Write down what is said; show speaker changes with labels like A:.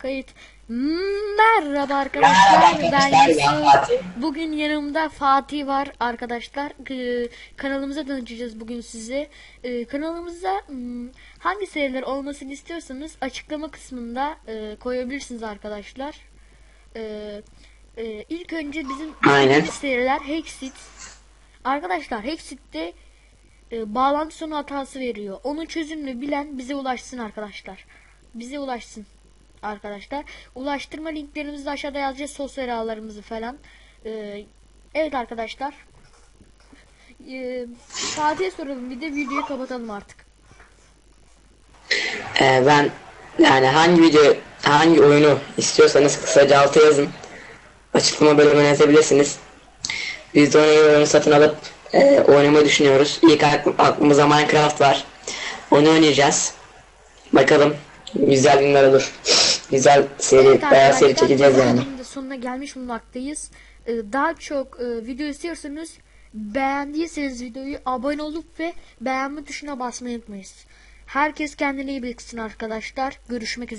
A: Kayıt. Merhaba arkadaşlar.
B: Merhaba
A: Ben Yusuf. Bugün yanımda Fatih var arkadaşlar. Ee, kanalımıza tanıtacağız bugün size. Ee, kanalımızda hmm, hangi seriler olmasını istiyorsanız açıklama kısmında e, koyabilirsiniz arkadaşlar. Ee, e, ilk önce bizim
B: Aynen.
A: seriler Hexit. Arkadaşlar Hexit'te e, bağlantı sonu hatası veriyor. Onun çözümünü bilen bize ulaşsın arkadaşlar. Bize ulaşsın arkadaşlar. Ulaştırma linklerimizi de aşağıda yazacağız. Sosyal ağlarımızı falan. E, evet arkadaşlar. E, Fatih'e soralım bir de videoyu kapatalım artık.
B: Ee, ben yani hangi video, hangi oyunu istiyorsanız kısaca alta yazın. Açıklama bölümüne yazabilirsiniz. Biz de oyunu, satın alıp e, oynamayı düşünüyoruz. İlk akl- aklımıza Minecraft var. Onu oynayacağız. Bakalım güzel günler olur. Güzel seri,
A: Evet
B: bayağı seri çekeceğiz yani.
A: sonuna gelmiş bulunmaktayız. E, daha çok e, video istiyorsanız beğendiyseniz videoyu abone olup ve beğenme tuşuna basmayı unutmayın. Herkes kendine iyi bilsin arkadaşlar. Görüşmek üzere.